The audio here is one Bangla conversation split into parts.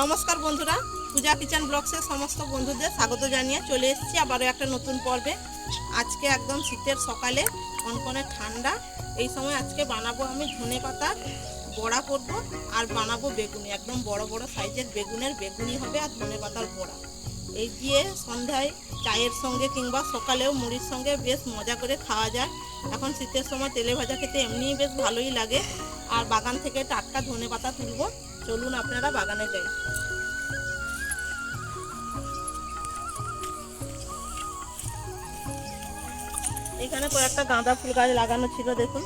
নমস্কার বন্ধুরা, পূজা কিচেন ব্লগসের সমস্ত বন্ধুদের স্বাগত জানিয়ে চলে এসেছি আবারও একটা নতুন পর্বে। আজকে একদম শীতের সকালে, কনকনে ঠান্ডা। এই সময় আজকে বানাবো আমি ধনে পাতা, বড়া করব আর বানাবো বেগুনি। একদম বড় বড় সাইজের বেগুনের বেগুনি হবে আর ধনে পাতার বড়া। এই দিয়ে সন্ধ্যায় চায়ের সঙ্গে কিংবা সকালেও মুড়ির সঙ্গে বেশ মজা করে খাওয়া যায়। এখন শীতের সময় তেলে ভাজা খেতে এমনিই বেশ ভালোই লাগে। আর বাগান থেকে টাটকা ধনে পাতা তুলবো। চলুন আপনারা বাগানে যাই। এখানে কয়েকটা গাঁদা ফুল গাছ লাগানো ছিল, দেখুন।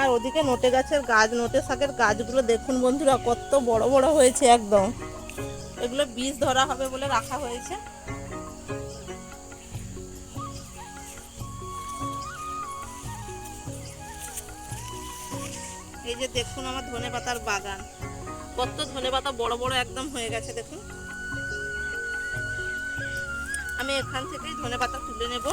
আর ওদিকে নোটে গাছের গাছ, নোটে শাকের গাছগুলো দেখুন বন্ধুরা, কত বড় বড় হয়েছে একদম। এগুলো বীজ ধরা হবে বলে রাখা হয়েছে। যে দেখুন আমার ধনে পাতার বাগান। কত ধনে পাতা বড় বড় একদম হয়ে গেছে, দেখুন। আমি এখান থেকেই ধনে পাতা তুলে নেব।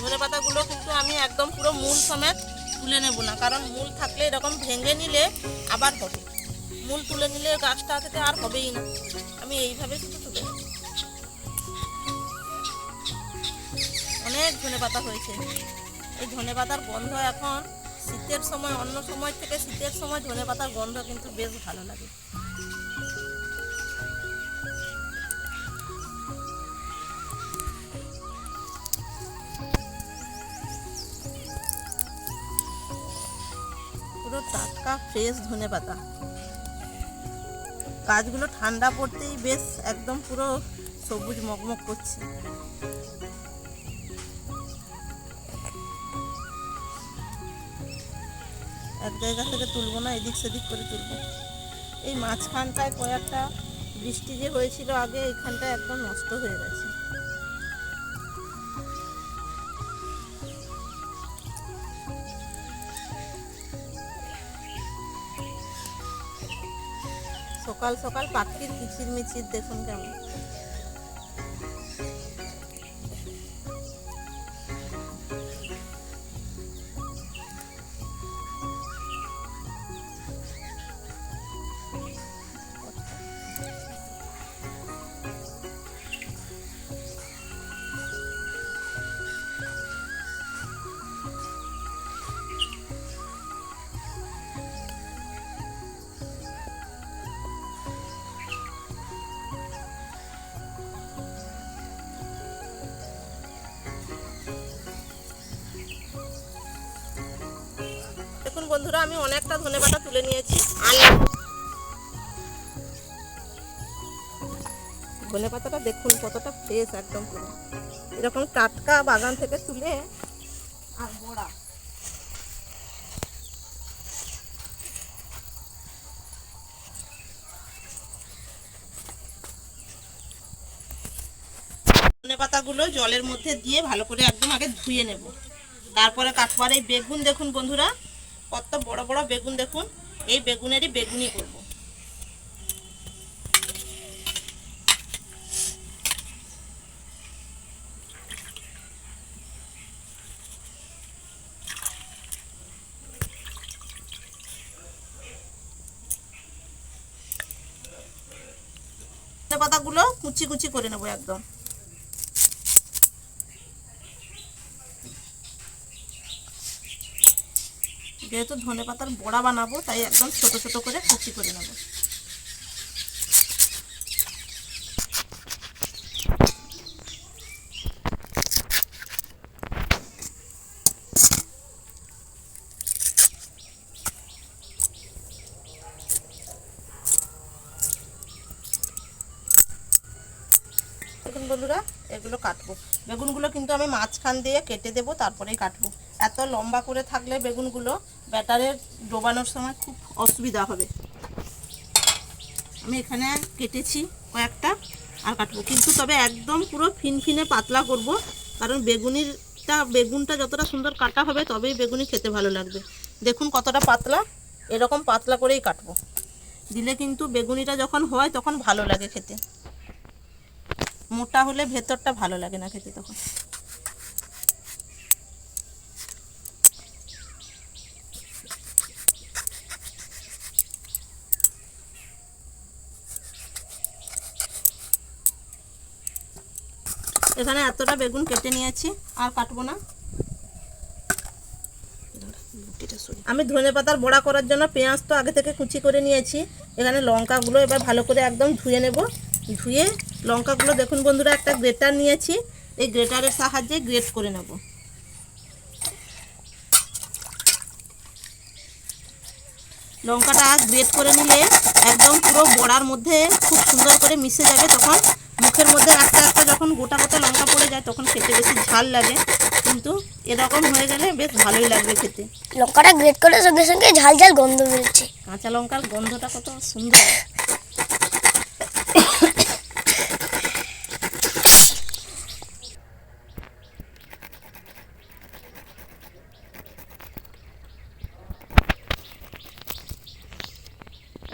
ধনে পাতাগুলো কিন্তু আমি একদম পুরো মূল সমেত তুলে নেব না, কারণ মূল থাকলে এরকম ভেঙে নিলে আবার হবে। মূল তুলে নিলে গাছটা থেকে আর হবেই না। আমি এইভাবে শুধু অনেক ধনে পাতা হয়েছে। এই ধনে পাতার গন্ধ এখন শীতের সময়, অন্য সময় থেকে শীতের সময় ধনে পাতার গন্ধ কিন্তু বেশ ভালো লাগে। পুরো টাটকা ফ্রেশ ধনে পাতা গাছগুলো ঠান্ডা পড়তেই বেশ একদম পুরো সবুজ মগমগ করছে। জায়গা থেকে তুলবো না, এদিক সেদিক করে তুলবো। এই মাঝখানটায় কয়েকটা বৃষ্টি যে হয়েছিল আগে এইখানটা একদম নষ্ট হয়ে গেছে। সকাল সকাল পাখির কিচির মিচির দেখুন কেমন। বন্ধুরা, আমি অনেকটা ধনে পাতা তুলে নিয়েছি। ধনে পাতাটা দেখুন, কতটা ফ্রেশ একদম পুরো। এরকম টাটকা বাগান থেকে তুলে আর বড়া। পাতাগুলো জলের মধ্যে দিয়ে ভালো করে একদম আগে ধুয়ে নেব। তারপরে কাটবো। এই বেগুন দেখুন বন্ধুরা কত বড় বড় বেগুন দেখুন, এই বেগুনেরই বেগুনি করব। পাতাগুলো কুচি কুচি করে নেব একদম। যেহেতু ধনে পাতার বড়া বানাবো, তাই একদম ছোট ছোট করে কুচি করে নেব। বন্ধুরা, এগুলো কাটবো। বেগুনগুলো কিন্তু আমি মাঝখান দিয়ে কেটে দেবো, তারপরেই কাটবো। এত লম্বা করে থাকলে বেগুনগুলো ব্যাটারে ডোবানোর সময় খুব অসুবিধা হবে। আমি এখানে কেটেছি কয়েকটা আর কাটবো। কিন্তু তবে একদম পুরো ফিনফিনে পাতলা করব, কারণ বেগুনিরটা, বেগুনটা যতটা সুন্দর কাটা হবে তবেই বেগুনি খেতে ভালো লাগবে। দেখুন কতটা পাতলা, এরকম পাতলা করেই কাটবো। দিলে কিন্তু বেগুনিটা যখন হয় তখন ভালো লাগে খেতে। মোটা হলে ভেতরটা ভালো লাগে না খেতে তখন। এখানে এতটা বেগুন কেটে নিয়েছি, আর কাটবো না। আমি ধনে পাতার বড়া করার জন্য পেঁয়াজ তো আগে থেকে কুচি করে নিয়েছি। এখানে লঙ্কাগুলো এবার ভালো করে একদম ধুয়ে নেব। ধুয়ে লঙ্কাগুলো দেখুন বন্ধুরা, একটা গ্রেটার নিয়েছি। এই গ্রেটারের সাহায্যে গ্রেট করে নেব। লঙ্কাটা গ্রেট করে নিলে একদম পুরো বড়ার মধ্যে খুব সুন্দর করে মিশে যাবে তখন। মুখের মধ্যে একটা একটা যখন গোটা গোটা লঙ্কা পড়ে যায় তখন খেতে বেশি ঝাল লাগে। কিন্তু এরকম হয়ে গেলে বেশ ভালোই লাগবে খেতে। লঙ্কাটা গ্রেট করার সঙ্গে সঙ্গে ঝাল ঝাল গন্ধ বেরোচ্ছে। কাঁচা লঙ্কার গন্ধটা কত সুন্দর।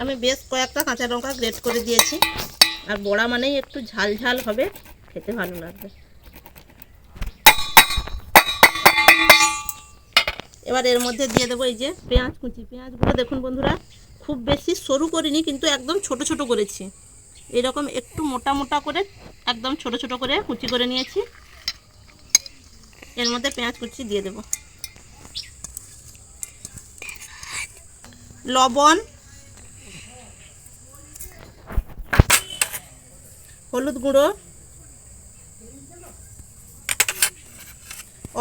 আমি বেশ কয়েকটা কাঁচা লঙ্কা গ্রেট করে দিয়েছি। আর বড়া মানেই একটু ঝাল ঝাল হবে, খেতে ভালো লাগবে। এবার এর মধ্যে দিয়ে দেবো এই যে পেঁয়াজ কুচি। পেঁয়াজগুলো দেখুন বন্ধুরা, খুব বেশি সরু করিনি, কিন্তু একদম ছোট ছোট করেছি। এরকম একটু মোটা মোটা করে একদম ছোট ছোট করে কুচি করে নিয়েছি। এর মধ্যে পেঁয়াজ কুচি দিয়ে দেব। লবণ হলুদ গুঁড়ো,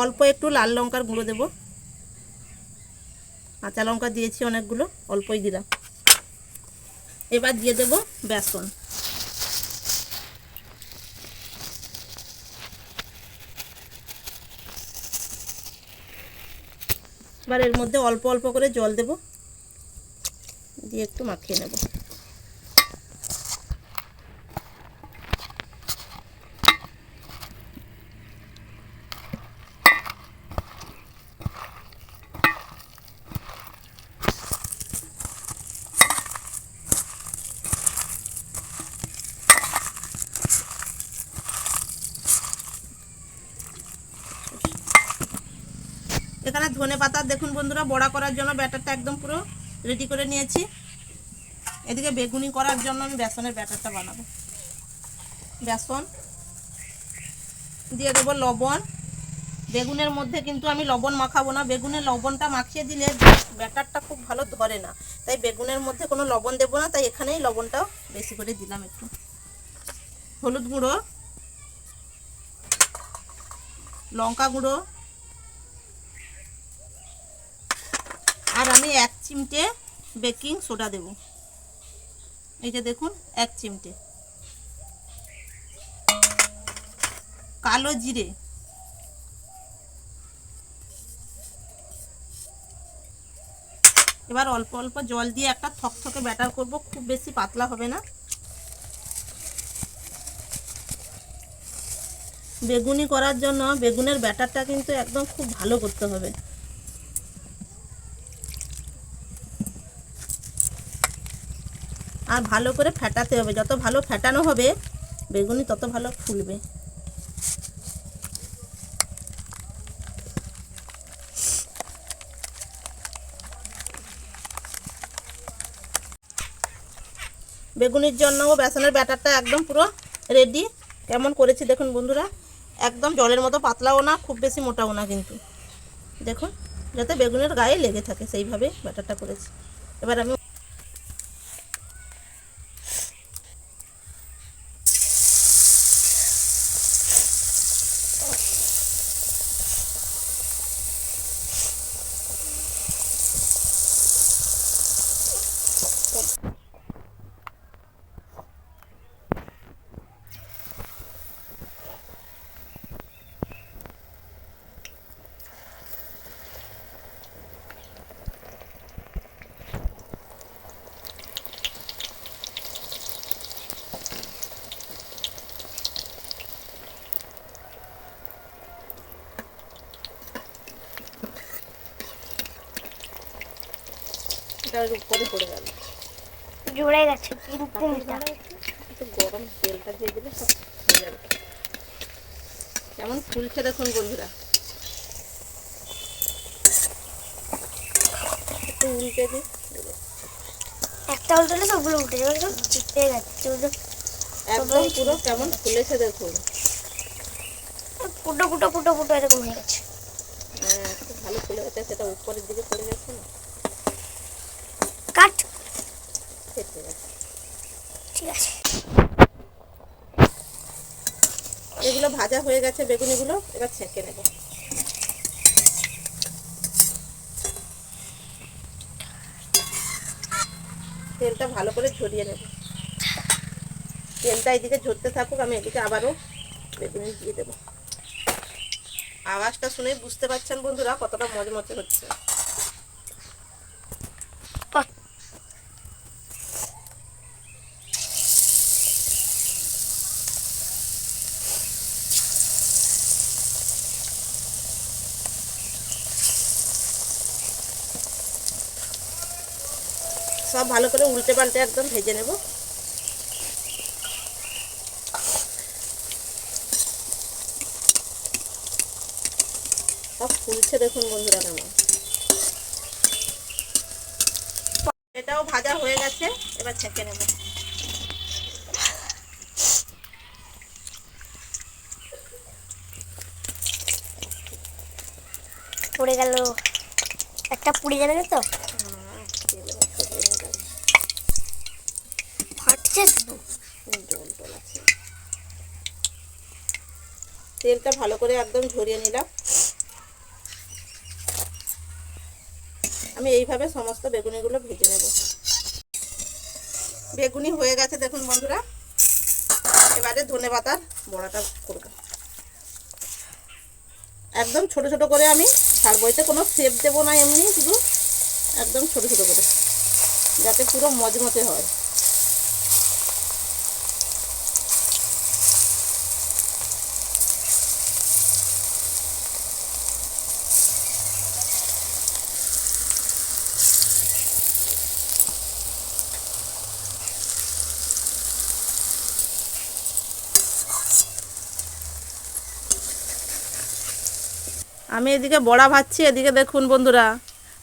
অল্প একটু লাল লঙ্কার গুঁড়ো দেবো। কাঁচা লঙ্কা দিয়েছি অনেকগুলো, অল্পই দিলাম। এবার দিয়ে দেব বেসন। এবার এর মধ্যে অল্প অল্প করে জল দেব, দিয়ে একটু মাখিয়ে নেব। এখানে ধনে পাতা, দেখুন বন্ধুরা, বড়া করার জন্য ব্যাটারটা একদম পুরো রেডি করে নিয়েছি। এদিকে বেগুনি করার জন্য আমি বেসনের ব্যাটারটা বানাবো। বেসন দিয়ে দেবো লবণ। বেগুনের মধ্যে কিন্তু আমি লবণ মাখাবো না। বেগুনের লবণটা মাখিয়ে দিলে ব্যাটারটা খুব ভালো ধরে না। তাই বেগুনের মধ্যে কোনো লবণ দেবো না। তাই এখানেই লবণটাও বেশি করে দিলাম একটু। হলুদ গুঁড়ো, লঙ্কা গুঁড়ো আর আমি এক চিমটে বেকিং সোডা দেব। এই যে দেখুন, এক চিমটে। কালো জিরে। এবার অল্প অল্প জল দিয়ে একটা থকথকে ব্যাটার করব, খুব বেশি পাতলা হবে না। বেগুনি করার জন্য বেগুনের ব্যাটারটা কিন্তু একদম খুব ভালো করতে হবে। আর ভালো করে ফেটাতে হবে। যত ভালো ফেটানো হবে, বেগুনি তত ভালো ফুলবে। বেগুনির জন্য বেসনের ব্যাটারটা একদম পুরো রেডি কেমন করেছি দেখুন বন্ধুরা, একদম জলের মতো পাতলাও না, খুব বেশি মোটাও না কিন্তু। দেখুন, যাতে বেগুনের গায়ে লেগে থাকে, সেইভাবে ব্যাটারটা করেছি। এবার আমি এটার উপরে পড়ে গেল। জুড়ে গেছে একটু গরম তেলটা দিয়ে দিলে সব হয়ে যাবে। কেমন ফুলছে দেখুন বন্ধুরা। একটু উল্টে দিই। একটা উল্টালে সবগুলো উঠে যাবে। একদম চিপে গেছে। একদম পুরো কেমন ফুলেছে দেখুন। ফুটো ফুটো ফুটো ফুটো এরকম হয়ে গেছে। হ্যাঁ, ভালো ফুলে গেছে। সেটা উপরের দিকে পড়ে গেছে না কাট ফেটে গেছে এগুলো ভাজা হয়ে গেছে বেগুনিগুলো, এবার ছেঁকে নেব। তেলটা ভালো করে ঝরিয়ে নেব। তেলটা এদিকে ঝরতে থাকুক, আমি এদিকে আবারও বেগুনি দিয়ে দেবো। আওয়াজটা শুনেই বুঝতে পারছেন বন্ধুরা কতটা মজমচে হচ্ছে। সব ভালো করে উল্টে পাল্টে একদম ভেজে নেব। সব ফুলছে দেখুন বন্ধুরা কেমন। এটাও ভাজা হয়ে গেছে, এবার ছেঁকে নেব। পড়ে গেল। একটা পুড়ে যাবে তো হুম, তেল এবার ছড়িয়ে নেব। ফাটছে শুধু জল টল আছে তেলটা ভালো করে একদম ঝরিয়ে নিলাম। আমি এইভাবে সমস্ত বেগুনিগুলো ভেজে নেব। বেগুনি হয়ে গেছে, দেখুন বন্ধুরা। এবারে ধনে পাতার বড়াটা করব। একদম ছোট ছোট করে আমি ছাড়বো, এতে কোনো সেপ দেবো না এমনি, শুধু একদম ছোট ছোট করে, যাতে পুরো মজমচে হয়। আমি এদিকে বড়া ভাজছি এদিকে দেখুন বন্ধুরা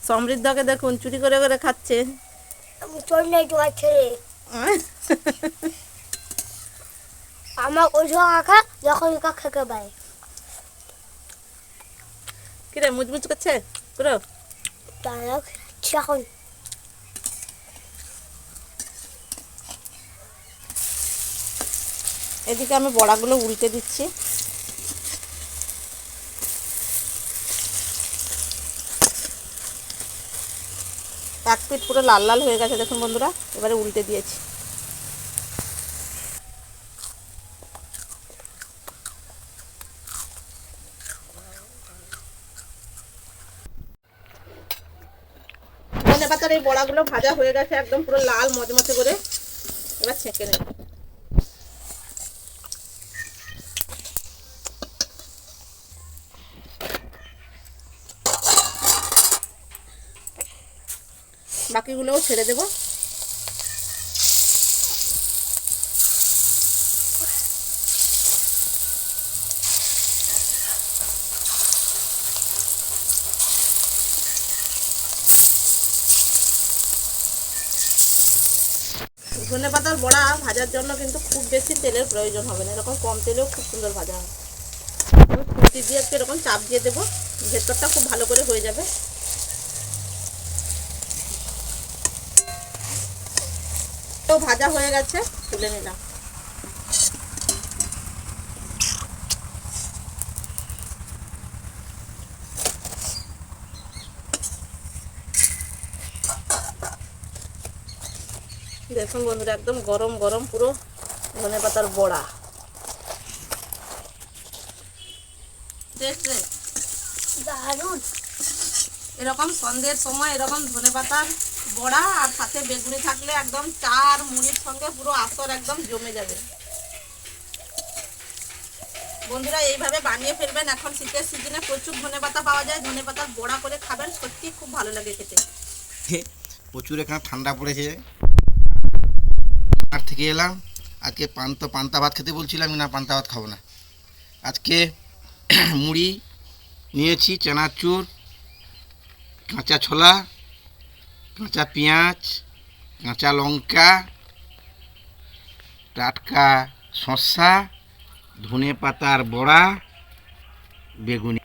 সমৃদ্ধকে দেখুন চুরি করে করে খাচ্ছে। আমার কাকা যখন পায়। কিরে মুচমুচ করছে? পুরো তারা এখন। এদিকে আমি বড়াগুলো উল্টে দিচ্ছি। এক পিঠ পুরো লাল লাল হয়ে গেছে, দেখুন বন্ধুরা, এবারে উল্টে দিয়েছি। পাতার এই বড়াগুলো ভাজা হয়ে গেছে, একদম পুরো লাল মজমচে করে। এবার ছেঁকে নেব। বাকিগুলোও ছেড়ে দেবো। ধনে পাতার বড়া ভাজার জন্য কিন্তু খুব বেশি তেলের প্রয়োজন হবে না। এরকম কম তেলেও খুব সুন্দর ভাজা হবে খুঁটি দিয়ে এরকম চাপ দিয়ে দেবো। ভেতরটা খুব ভালো করে হয়ে যাবে। তো ভাজা হয়ে গেছে তুলে নিলাম। দেখুন বন্ধুরা একদম গরম গরম পুরো ধনে পাতার বড়া। দারুণ। এরকম সন্ধ্যের সময় এরকম ধনে পাতার বড়া আর সাথে বেগুনি থাকলে একদম চা আর মুড়ির সঙ্গে পুরো আসর একদম জমে যাবে। বন্ধুরা, এইভাবে বানিয়ে ফেলবেন। এখন শীতের সিজনে প্রচুর ধনে পাতা পাওয়া যায়। ধনে পাতার বড়া করে খাবেন সত্যি খুব ভালো লাগে খেতে। প্রচুর এখানে ঠান্ডা পড়েছে। মাঠ থেকে এলাম। আজকে পান্তা পান্তা ভাত খেতে বলছিলাম, না পান্তা ভাত খাব না। আজকে মুড়ি নিয়েছি, চানাচুর, কাঁচা ছোলা কাঁচা পেঁয়াজ কাঁচা লঙ্কা টাটকা শসা ধনে পাতার বড়া বেগুনি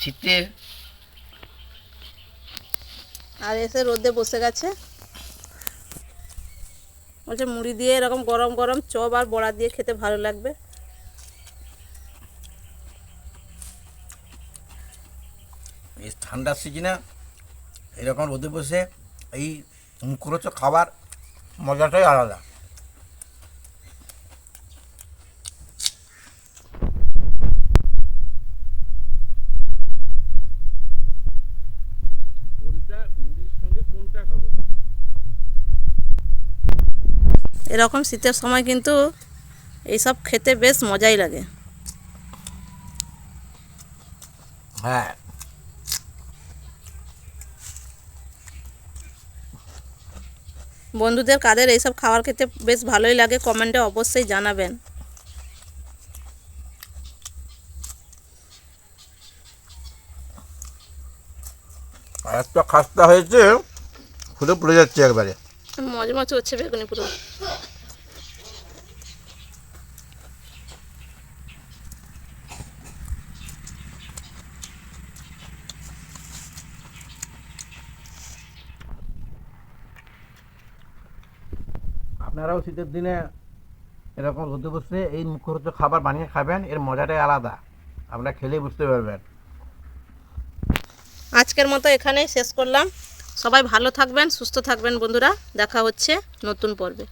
শীতের আর এসে রোদে বসে গেছে। বলছে মুড়ি দিয়ে এরকম গরম গরম চপ আর বড়া দিয়ে খেতে ভালো লাগবে। এই ঠান্ডার সিজনে এরকম রোদে বসে এই মুখরোচক খাবার মজাটাই আলাদা। এরকম শীতের সময় কিন্তু এইসব খেতে বেশ মজাই লাগে। হ্যাঁ। বন্ধুদের কাদের এইসব খাবার খেতে বেশ ভালোই লাগে কমেন্টে অবশ্যই জানাবেন। আর একটা খাস্তা হয়েছে পুরো পড়ে যাচ্ছে একবারে। মজা মজা হচ্ছে বেগুনি পুরো। আপনারাও শীতের দিনে এরকম রোদে বসে এই মুখরোচক খাবার বানিয়ে খাবেন, এর মজাটাই আলাদা। আপনারা খেলেই বুঝতে পারবেন। আজকের মতো এখানেই শেষ করলাম। সবাই ভালো থাকবেন, সুস্থ থাকবেন বন্ধুরা। দেখা হচ্ছে নতুন পর্বে।